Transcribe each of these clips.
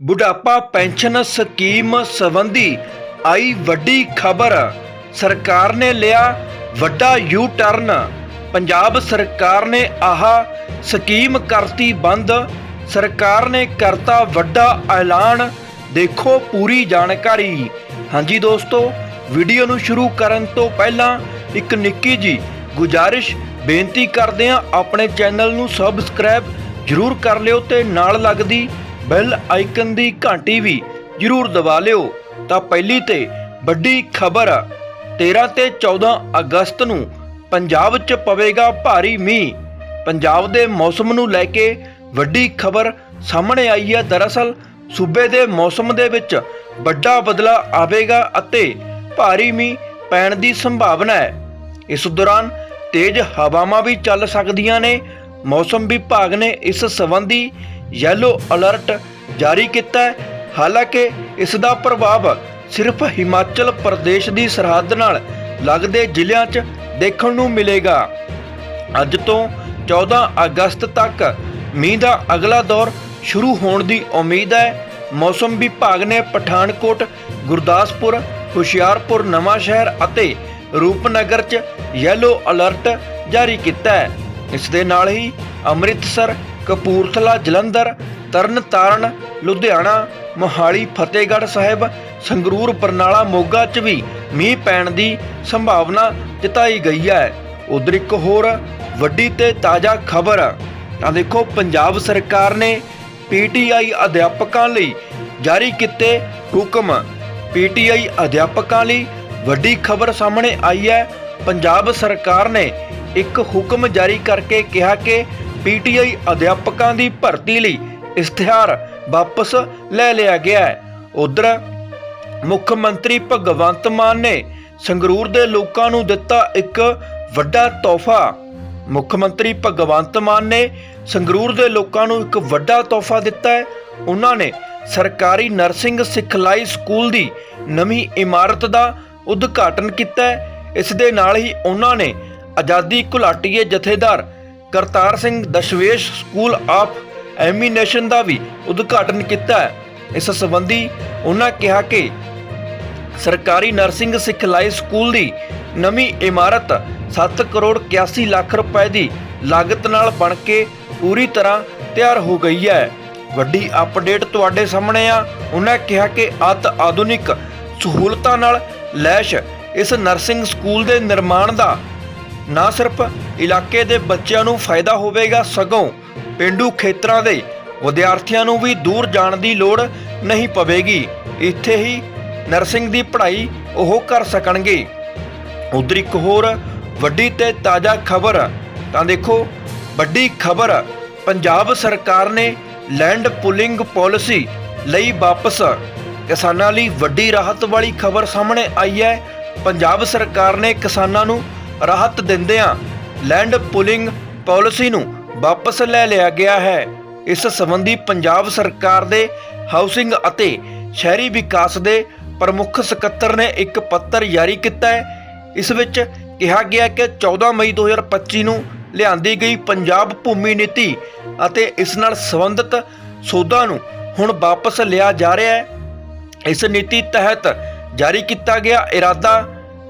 ਬੁਢਾਪਾ pension scheme ਸੰਬੰਧੀ ਆਈ ਵੱਡੀ ਖਬਰ। ਸਰਕਾਰ ਨੇ ਲਿਆ ਵੱਡਾ ਯੂ ਟਰਨ ਪੰਜਾਬ ਸਰਕਾਰ ਨੇ ਆਹ ਸਕੀਮ ਕਰਤੀ ਬੰਦ। ਸਰਕਾਰ ਨੇ ਕਰਤਾ ਵੱਡਾ ਐਲਾਨ। ਦੇਖੋ ਪੂਰੀ ਜਾਣਕਾਰੀ। ਹਾਂਜੀ ਦੋਸਤੋ, ਵੀਡੀਓ ਨੂੰ ਸ਼ੁਰੂ ਕਰਨ ਤੋਂ ਪਹਿਲਾਂ ਇੱਕ ਨਿੱਕੀ ਜੀ ਗੁਜਾਰਿਸ਼ ਬੇਨਤੀ ਕਰਦੇ ਹਾਂ, ਆਪਣੇ ਚੈਨਲ ਨੂੰ ਸਬਸਕ੍ਰਾਈਬ ਜਰੂਰ ਕਰ ਲਿਓ ਤੇ ਨਾਲ ਲੱਗਦੀ ਬੈਲ ਆਈਕਨ ਦੀ ਘੰਟੀ ਵੀ ਜਰੂਰ ਦਬਾ ਲਿਓ। ਤਾਂ ਪਹਿਲੀ ਤੇ ਵੱਡੀ ਖਬਰ 13 ਤੇ 14 ਅਗਸਤ ਨੂੰ ਪੰਜਾਬ 'ਚ ਪਵੇਗਾ ਭਾਰੀ ਮੀਂਹ। ਪੰਜਾਬ ਦੇ ਮੌਸਮ ਨੂੰ ਲੈ ਕੇ ਵੱਡੀ ਖਬਰ ਸਾਹਮਣੇ ਆਈ ਹੈ। ਦਰਅਸਲ ਸੂਬੇ ਦੇ ਮੌਸਮ ਦੇ ਵਿੱਚ ਵੱਡਾ ਬਦਲਾ ਆਵੇਗਾ ਅਤੇ ਭਾਰੀ ਮੀਂਹ ਪੈਣ ਦੀ ਸੰਭਾਵਨਾ ਹੈ। ਇਸ ਦੌਰਾਨ ਤੇਜ਼ ਹਵਾਵਾਂ ਵੀ ਚੱਲ ਸਕਦੀਆਂ ਨੇ। ਮੌਸਮ ਵਿਭਾਗ ਨੇ ਇਸ ਸੰਬੰਧੀ ਯੈਲੋ ਅਲਰਟ ਜਾਰੀ ਕੀਤਾ ਹੈ। ਹਾਲਾਂਕਿ ਇਸ ਦਾ ਪ੍ਰਭਾਵ ਸਿਰਫ ਹਿਮਾਚਲ ਪ੍ਰਦੇਸ਼ ਦੀ ਸਰਹੱਦ ਨਾਲ ਲੱਗਦੇ ਜ਼ਿਲ੍ਹਿਆਂ 'ਚ ਦੇਖਣ ਨੂੰ ਮਿਲੇਗਾ। ਅੱਜ ਤੋਂ 14 ਅਗਸਤ ਤੱਕ ਮੀਂਹ ਦਾ ਅਗਲਾ ਦੌਰ ਸ਼ੁਰੂ ਹੋਣ ਦੀ ਉਮੀਦ ਹੈ। ਮੌਸਮ ਵਿਭਾਗ ਨੇ ਪਠਾਨਕੋਟ, ਗੁਰਦਾਸਪੁਰ, ਹੁਸ਼ਿਆਰਪੁਰ, ਨਵਾਂ ਸ਼ਹਿਰ ਅਤੇ ਰੂਪਨਗਰ 'ਚ ਯੈਲੋ ਅਲਰਟ ਜਾਰੀ ਕੀਤਾ ਹੈ। ਇਸ ਦੇ ਨਾਲ ਹੀ ਅੰਮ੍ਰਿਤਸਰ ਕਪੂਰਥਲਾ, ਜਲੰਧਰ ਤਰਨਤਾਰਨ ਲੁਧਿਆਣਾ, ਮੋਹਾਲੀ, ਫਤਿਹਗੜ੍ਹ ਸਾਹਿਬ, ਸੰਗਰੂਰ, ਬਰਨਾਲਾ, ਮੋਗਾ 'ਚ ਵੀ ਮੀਂਹ ਪੈਣ ਦੀ ਸੰਭਾਵਨਾ ਜਤਾਈ ਗਈ ਹੈ। ਉਧਰ ਇੱਕ ਹੋਰ ਵੱਡੀ ਤੇ ਤਾਜ਼ਾ ਖਬਰ ਤਾਂ ਦੇਖੋ, ਪੰਜਾਬ ਸਰਕਾਰ ਨੇ ਪੀਟੀਆਈ ਅਧਿਆਪਕਾਂ ਲਈ ਜਾਰੀ ਕੀਤੇ ਹੁਕਮ। ਪੀਟੀਆਈ ਅਧਿਆਪਕਾਂ ਲਈ ਵੱਡੀ ਖਬਰ ਸਾਹਮਣੇ ਆਈ ਹੈ। ਪੰਜਾਬ ਸਰਕਾਰ ਨੇ ਇੱਕ ਹੁਕਮ ਜਾਰੀ ਕਰਕੇ ਕਿਹਾ ਕਿ ਪੀਟੀਆਈ ਅਧਿਆਪਕਾਂ ਦੀ ਭਰਤੀ ਲਈ ਇਸ਼ਤਿਹਾਰ ਵਾਪਸ ਲੈ ਲਿਆ ਗਿਆ ਹੈ। ਉਧਰ ਮੁੱਖ ਮੰਤਰੀ ਭਗਵੰਤ ਮਾਨ ਨੇ ਸੰਗਰੂਰ ਦੇ ਲੋਕਾਂ ਨੂੰ ਦਿੱਤਾ ਇੱਕ ਵੱਡਾ ਤੋਹਫਾ। ਮੁੱਖ ਮੰਤਰੀ ਭਗਵੰਤ ਮਾਨ ਨੇ ਸੰਗਰੂਰ ਦੇ ਲੋਕਾਂ ਨੂੰ ਇੱਕ ਵੱਡਾ ਤੋਹਫਾ ਦਿੱਤਾ ਹੈ। ਉਹਨਾਂ ਨੇ ਸਰਕਾਰੀ ਨਰਸਿੰਗ ਸਿਖਲਾਈ ਸਕੂਲ ਦੀ ਨਵੀਂ ਇਮਾਰਤ ਦਾ ਉਦਘਾਟਨ ਕੀਤਾ ਹੈ। ਇਸ ਦੇ ਨਾਲ ਹੀ ਉਹਨਾਂ ਨੇ ਆਜ਼ਾਦੀ ਘੁਲਾਟੀਏ ਜਥੇਦਾਰ Kartar Singh Dashmesh school of eminence ਦਾ ਵੀ ਉਦਘਾਟਨ ਕੀਤਾ ਹੈ। ਇਸ ਸੰਬੰਧੀ ਉਹਨਾਂ ਕਿਹਾ ਕਿ ਸਰਕਾਰੀ ਨਰਸਿੰਗ ਸਿਖਲਾਈ ਸਕੂਲ ਦੀ ਨਵੀਂ ਇਮਾਰਤ 7 ਕਰੋੜ 81 ਲੱਖ ਰੁਪਏ ਦੀ ਲਾਗਤ ਨਾਲ ਬਣ ਕੇ ਪੂਰੀ ਤਰ੍ਹਾਂ ਤਿਆਰ ਹੋ ਗਈ ਹੈ। ਵੱਡੀ ਅਪਡੇਟ ਤੁਹਾਡੇ ਸਾਹਮਣੇ ਆ। ਉਹਨਾਂ ਕਿਹਾ ਕਿ ਅਤ ਆਧੁਨਿਕ ਸਹੂਲਤਾਂ ਨਾਲ ਲੈਸ਼ ਇਸ ਨਰਸਿੰਗ ਸਕੂਲ ਦੇ ਨਿਰਮਾਣ ਦਾ ਨਾ ਸਿਰਫ ਇਲਾਕੇ ਦੇ ਬੱਚਿਆਂ ਨੂੰ ਫਾਇਦਾ ਹੋਵੇਗਾ ਸਗੋਂ ਪਿੰਡੂ ਖੇਤਰਾਂ ਦੇ ਵਿਦਿਆਰਥੀਆਂ ਨੂੰ ਵੀ ਦੂਰ ਜਾਣ ਦੀ ਲੋੜ ਨਹੀਂ ਪਵੇਗੀ। ਇੱਥੇ ਹੀ ਨਰਸਿੰਗ ਦੀ ਪੜ੍ਹਾਈ ਉਹ ਕਰ ਸਕਣਗੇ। ਉਧਰ ਇੱਕ ਹੋਰ ਵੱਡੀ ਤੇ ਤਾਜ਼ਾ ਖਬਰ, ਤਾਂ ਦੇਖੋ, ਵੱਡੀ ਖਬਰ, ਪੰਜਾਬ ਸਰਕਾਰ ਨੇ ਲੈਂਡ ਪੁਲਿੰਗ ਪਾਲਿਸੀ ਲਈ ਵਾਪਸ। ਕਿਸਾਨਾਂ ਲਈ ਵੱਡੀ ਰਾਹਤ ਵਾਲੀ ਖਬਰ ਸਾਹਮਣੇ ਆਈ ਹੈ। ਪੰਜਾਬ ਸਰਕਾਰ ਨੇ ਕਿਸਾਨਾਂ ਨੂੰ ਰਾਹਤ ਦਿੰਦਿਆਂ ਲੈਂਡ ਪੁਲਿੰਗ ਪਾਲਿਸੀ ਨੂੰ ਵਾਪਸ ਲੈ ਲਿਆ ਗਿਆ ਹੈ। ਇਸ ਸੰਬੰਧੀ ਪੰਜਾਬ ਸਰਕਾਰ ਦੇ ਹਾਊਸਿੰਗ ਅਤੇ ਸ਼ਹਿਰੀ ਵਿਕਾਸ ਦੇ ਪ੍ਰਮੁੱਖ ਸਕੱਤਰ ਨੇ ਇੱਕ ਪੱਤਰ ਜਾਰੀ ਕੀਤਾ ਹੈ। ਇਸ ਵਿੱਚ ਕਿਹਾ ਗਿਆ ਕਿ 14 ਮਈ 2025 ਨੂੰ ਲਿਆਂਦੀ ਗਈ ਪੰਜਾਬ ਭੂਮੀ ਨੀਤੀ ਅਤੇ ਇਸ ਨਾਲ ਸੰਬੰਧਿਤ ਸੋਧਾਂ ਨੂੰ ਹੁਣ ਵਾਪਸ ਲਿਆ ਜਾ ਰਿਹਾ ਹੈ। ਇਸ ਨੀਤੀ ਤਹਿਤ ਜਾਰੀ ਕੀਤਾ ਗਿਆ ਇਰਾਦਾ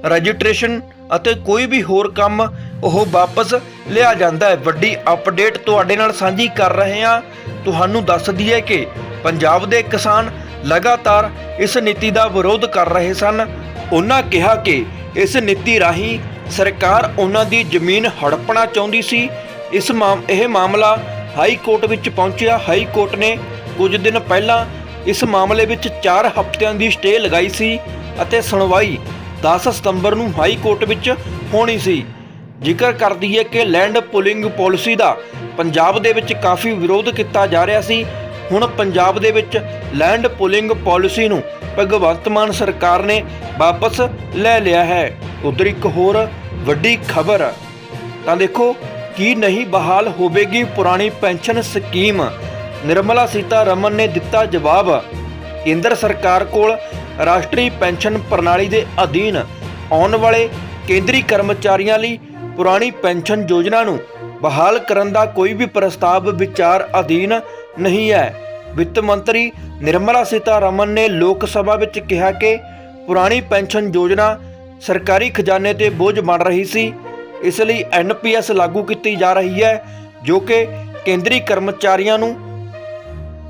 ਰਜਿਸਟ੍ਰੇਸ਼ਨ ਅਤੇ ਕੋਈ ਵੀ ਹੋਰ ਕੰਮ ਉਹ ਵਾਪਸ ਲਿਆ ਜਾਂਦਾ ਹੈ। ਵੱਡੀ ਅਪਡੇਟ ਤੁਹਾਡੇ ਨਾਲ ਸਾਂਝੀ ਕਰ ਰਹੇ ਹਾਂ। ਤੁਹਾਨੂੰ ਦੱਸ ਦਈਏ ਕਿ ਪੰਜਾਬ ਦੇ ਕਿਸਾਨ ਲਗਾਤਾਰ ਇਸ ਨੀਤੀ ਦਾ ਵਿਰੋਧ ਕਰ ਰਹੇ ਸਨ। ਉਹਨਾਂ ਕਿਹਾ ਕਿ ਇਸ ਨੀਤੀ ਰਾਹੀਂ ਸਰਕਾਰ ਉਹਨਾਂ ਦੀ ਜ਼ਮੀਨ ਹੜਪਣਾ ਚਾਹੁੰਦੀ ਸੀ। ਇਸ ਮਾਮ, ਇਹ ਮਾਮਲਾ ਹਾਈ ਕੋਰਟ ਵਿੱਚ ਪਹੁੰਚਿਆ। ਹਾਈ ਕੋਰਟ ਨੇ ਕੁਝ ਦਿਨ ਪਹਿਲਾਂ ਇਸ ਮਾਮਲੇ ਵਿੱਚ 4 ਹਫ਼ਤਿਆਂ ਦੀ ਸਟੇ ਲਗਾਈ ਸੀ ਅਤੇ ਸੁਣਵਾਈ 10 ਸਤੰਬਰ ਨੂੰ ਹਾਈ ਕੋਰਟ ਵਿੱਚ ਹੋਣੀ ਸੀ। ਜ਼ਿਕਰ ਕਰਦੀ ਹੈ ਕਿ ਲੈਂਡ ਪੁਲਿੰਗ ਪਾਲਿਸੀ ਦਾ ਪੰਜਾਬ ਦੇ ਵਿੱਚ ਕਾਫੀ ਵਿਰੋਧ ਕੀਤਾ ਜਾ ਰਿਹਾ ਸੀ। ਹੁਣ ਪੰਜਾਬ ਦੇ ਵਿੱਚ ਲੈਂਡ ਪੁਲਿੰਗ ਪਾਲਿਸੀ ਨੂੰ ਭਗਵੰਤ ਮਾਨ ਸਰਕਾਰ ਨੇ ਵਾਪਸ ਲੈ ਲਿਆ ਹੈ। ਉਧਰ ਇੱਕ ਹੋਰ ਵੱਡੀ ਖਬਰ, ਤਾਂ ਦੇਖੋ ਕੀ ਨਹੀਂ ਬਹਾਲ ਹੋਵੇਗੀ ਪੁਰਾਣੀ ਪੈਨਸ਼ਨ ਸਕੀਮ। ਨਿਰਮਲਾ ਸੀਤਾਰਮਨ ਨੇ ਦਿੱਤਾ ਜਵਾਬ, ਕੇਂਦਰ ਸਰਕਾਰ ਕੋਲ ਰਾਸ਼ਟਰੀ ਪੈਨਸ਼ਨ ਪ੍ਰਣਾਲੀ ਦੇ ਅਧੀਨ ਆਉਣ ਵਾਲੇ ਕੇਂਦਰੀ ਕਰਮਚਾਰੀਆਂ ਲਈ ਪੁਰਾਣੀ ਪੈਨਸ਼ਨ ਯੋਜਨਾ ਨੂੰ ਬਹਾਲ ਕਰਨ ਦਾ ਕੋਈ ਵੀ ਪ੍ਰਸਤਾਵ ਵਿਚਾਰ ਅਧੀਨ ਨਹੀਂ ਹੈ। ਵਿੱਤ ਮੰਤਰੀ ਨਿਰਮਲਾ ਸੀਤਾਰਮਨ ਨੇ ਲੋਕ ਸਭਾ ਵਿੱਚ ਕਿਹਾ ਕਿ ਪੁਰਾਣੀ ਪੈਨਸ਼ਨ ਯੋਜਨਾ ਸਰਕਾਰੀ ਖਜ਼ਾਨੇ ਤੇ ਬੋਝ ਬਣ ਰਹੀ ਸੀ। ਇਸ ਲਈ ਐਨਪੀਐਸ ਲਾਗੂ ਕੀਤੀ ਜਾ ਰਹੀ ਹੈ, ਜੋ ਕਿ ਕੇਂਦਰੀ ਕਰਮਚਾਰੀਆਂ ਨੂੰ,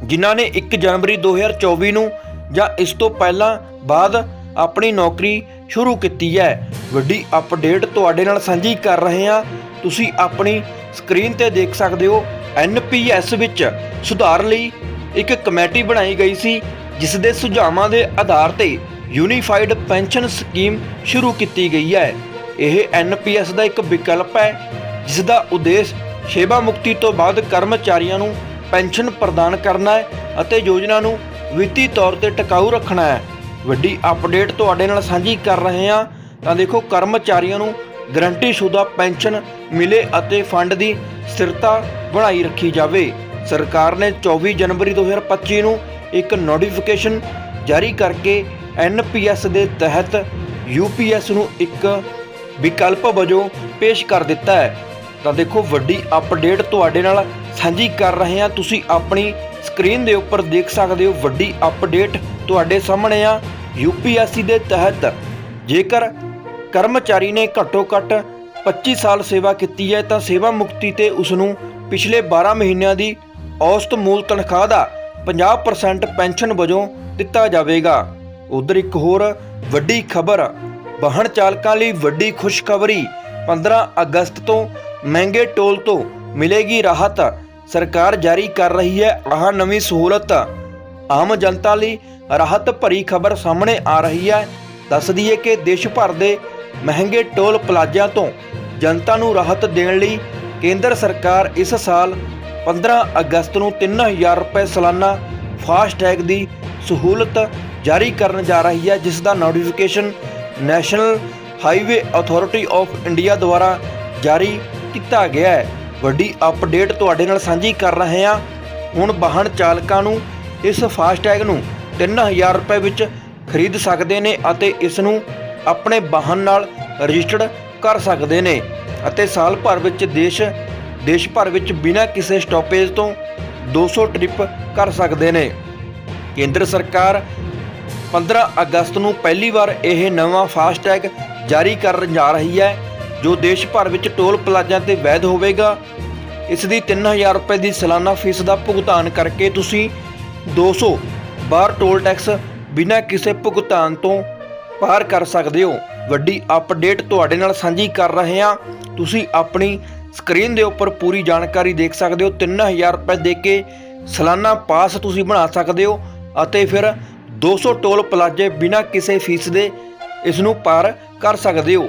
ਜਿਨ੍ਹਾਂ ਨੇ 1 ਜਨਵਰੀ 2024 ਨੂੰ ਜਾਂ ਇਸ ਤੋਂ ਪਹਿਲਾਂ ਬਾਅਦ ਆਪਣੀ ਨੌਕਰੀ ਸ਼ੁਰੂ ਕੀਤੀ ਹੈ। ਵੱਡੀ ਅਪਡੇਟ ਤੁਹਾਡੇ ਨਾਲ ਸਾਂਝੀ ਕਰ ਰਹੇ ਹਾਂ। ਤੁਸੀਂ ਆਪਣੀ ਸਕਰੀਨ ਤੇ ਦੇਖ ਸਕਦੇ ਹੋ ਐਨਪੀਐਸ ਵਿੱਚ ਸੁਧਾਰ ਲਈ ਇੱਕ ਕਮੇਟੀ ਬਣਾਈ ਗਈ ਸੀ ਜਿਸ ਦੇ ਸੁਝਾਵਾਂ ਦੇ ਆਧਾਰ ਤੇ ਯੂਨੀਫਾਈਡ ਪੈਨਸ਼ਨ ਸਕੀਮ ਸ਼ੁਰੂ ਕੀਤੀ ਗਈ ਹੈ। ਇਹ ਐਨਪੀਐਸ ਦਾ ਇੱਕ ਵਿਕਲਪ ਹੈ ਜਿਸ ਦਾ ਉਦੇਸ਼ ਸੇਵਾ ਮੁਕਤੀ ਤੋਂ ਬਾਅਦ ਕਰਮਚਾਰੀਆਂ ਨੂੰ ਪੈਨਸ਼ਨ ਪ੍ਰਦਾਨ ਕਰਨਾ ਹੈ ਅਤੇ ਯੋਜਨਾ ਨੂੰ ਵਿੱਤੀ ਤੌਰ ਤੇ ਟਿਕਾਊ ਰੱਖਣਾ ਹੈ। ਵੱਡੀ ਅਪਡੇਟ ਤੁਹਾਡੇ ਨਾਲ ਸਾਂਝੀ ਕਰ ਰਹੇ ਹਾਂ। ਤਾਂ ਦੇਖੋ, ਕਰਮਚਾਰੀਆਂ ਨੂੰ ਗਰੰਟੀਸ਼ੁਦਾ ਪੈਨਸ਼ਨ ਮਿਲੇ ਅਤੇ ਫੰਡ ਦੀ ਸਥਿਰਤਾ ਬਣਾਈ ਰੱਖੀ ਜਾਵੇ। ਸਰਕਾਰ ਨੇ 24 ਜਨਵਰੀ 2025 ਨੂੰ ਇੱਕ ਨੋਟੀਫਿਕੇਸ਼ਨ ਜਾਰੀ ਕਰਕੇ ਐਨਪੀਐਸ ਦੇ ਤਹਿਤ ਯੂਪੀਐਸ ਨੂੰ ਇੱਕ ਵਿਕਲਪ ਵਜੋਂ ਪੇਸ਼ ਕਰ ਦਿੱਤਾ ਹੈ। ਤਾਂ ਦੇਖੋ, ਵੱਡੀ ਅਪਡੇਟ ਤੁਹਾਡੇ ਨਾਲ ਸਾਂਝੀ ਕਰ ਰਹੇ ਹਾਂ। ਤੁਸੀਂ ਆਪਣੀ ਸਕਰੀਨ ਦੇ ਉੱਪਰ ਦੇਖ ਸਕਦੇ ਹੋ ਵੱਡੀ ਅਪਡੇਟ ਤੁਹਾਡੇ ਸਾਹਮਣੇ ਆ ਯੂਪੀਐਸਸੀ ਦੇ ਤਹਿਤ। ਜੇਕਰ ਕਰਮਚਾਰੀ ਨੇ ਘੱਟੋ ਘੱਟ 25 ਸਾਲ ਸੇਵਾ ਕੀਤੀ ਹੈ, ਤਾਂ ਸੇਵਾ ਮੁਕਤੀ ਤੇ ਉਸ ਨੂੰ ਪਿਛਲੇ 12 ਮਹੀਨਿਆਂ ਦੀ ਔਸਤ ਮੂਲ ਤਨਖਾਹ ਦਾ 50% ਪੈਨਸ਼ਨ ਵਜੋਂ ਦਿੱਤਾ ਜਾਵੇਗਾ। ਉਧਰ ਇੱਕ ਹੋਰ ਵੱਡੀ ਖਬਰ, ਵਾਹਨ ਚਾਲਕਾਂ ਲਈ ਵੱਡੀ ਖੁਸ਼ਖਬਰੀ। 15 ਅਗਸਤ ਤੋਂ ਮਹਿੰਗੇ ਟੋਲ ਤੋਂ ਮਿਲੇਗੀ ਰਾਹਤ। ਸਰਕਾਰ ਜਾਰੀ ਕਰ ਰਹੀ ਹੈ ਆਹ ਨਵੀਂ ਸਹੂਲਤ। ਆਮ ਜਨਤਾ ਲਈ ਰਾਹਤ ਭਰੀ ਖਬਰ ਸਾਹਮਣੇ ਆ ਰਹੀ ਹੈ। ਦੱਸ ਦਈਏ ਕਿ ਦੇਸ਼ ਭਰ ਦੇ ਮਹਿੰਗੇ ਟੋਲ ਪਲਾਜ਼ਿਆਂ ਤੋਂ ਜਨਤਾ ਨੂੰ ਰਾਹਤ ਦੇਣ ਲਈ ਕੇਂਦਰ ਸਰਕਾਰ ਇਸ ਸਾਲ 15 ਅਗਸਤ ਨੂੰ 3000 ਰੁਪਏ ਸਾਲਾਨਾ ਫਾਸਟੈਗ ਦੀ ਸਹੂਲਤ ਜਾਰੀ ਕਰਨ ਜਾ ਰਹੀ ਹੈ, ਜਿਸ ਦਾ notification national highway authority of India ਦੁਆਰਾ ਜਾਰੀ ਕੀਤਾ ਗਿਆ ਹੈ। ਵੱਡੀ ਅਪਡੇਟ ਤੁਹਾਡੇ ਨਾਲ ਸਾਂਝੀ ਕਰ ਰਹੇ ਹਾਂ। ਹੁਣ ਵਾਹਨ ਚਾਲਕਾਂ ਨੂੰ ਇਸ ਫਾਸਟੈਗ ਨੂੰ 3000 ਰੁਪਏ ਵਿੱਚ ਖਰੀਦ ਸਕਦੇ ਨੇ ਅਤੇ ਇਸ ਨੂੰ ਆਪਣੇ ਵਾਹਨ ਨਾਲ ਰਜਿਸਟਰਡ ਕਰ ਸਕਦੇ ਨੇ ਅਤੇ ਸਾਲ ਭਰ ਵਿੱਚ ਦੇਸ਼ ਦੇਸ਼ ਭਰ ਵਿੱਚ ਬਿਨਾਂ ਕਿਸੇ ਸਟਾਪੇਜ ਤੋਂ 200 ਟ੍ਰਿਪ ਕਰ ਸਕਦੇ ਨੇ। ਕੇਂਦਰ ਸਰਕਾਰ 15 ਅਗਸਤ ਨੂੰ ਪਹਿਲੀ ਵਾਰ ਇਹ ਨਵਾਂ ਫਾਸਟੈਗ ਜਾਰੀ ਕਰਨ ਜਾ ਰਹੀ ਹੈ। ਜੋ ਦੇਸ਼ ਭਰ ਵਿੱਚ ਟੋਲ ਪਲਾਜ਼ਾ ਤੇ ਵੈਧ ਹੋਵੇਗਾ, ਇਸ ਦੀ 3000 ਰੁਪਏ ਦੀ ਸਾਲਾਨਾ ਫੀਸ ਦਾ ਭੁਗਤਾਨ ਕਰਕੇ ਤੁਸੀਂ 200 ਬਾਰ ਟੋਲ ਟੈਕਸ ਬਿਨਾਂ ਕਿਸੇ ਭੁਗਤਾਨ ਤੋਂ ਪਾਰ ਕਰ ਸਕਦੇ ਹੋ। ਵੱਡੀ ਅਪਡੇਟ ਤੁਹਾਡੇ ਨਾਲ ਸਾਂਝੀ ਕਰ ਰਹੇ ਹਾਂ। ਤੁਸੀਂ ਆਪਣੀ ਸਕਰੀਨ ਦੇ ਉੱਪਰ ਪੂਰੀ ਜਾਣਕਾਰੀ ਦੇਖ ਸਕਦੇ ਹੋ। 3000 ਰੁਪਏ ਦੇ ਕੇ ਸਾਲਾਨਾ ਪਾਸ ਤੁਸੀਂ ਬਣਾ ਸਕਦੇ ਹੋ ਅਤੇ ਫਿਰ 200 ਟੋਲ ਪਲਾਜ਼ੇ ਬਿਨਾਂ ਕਿਸੇ ਫੀਸ ਦੇ ਇਸ ਨੂੰ ਪਾਰ ਕਰ ਸਕਦੇ ਹੋ।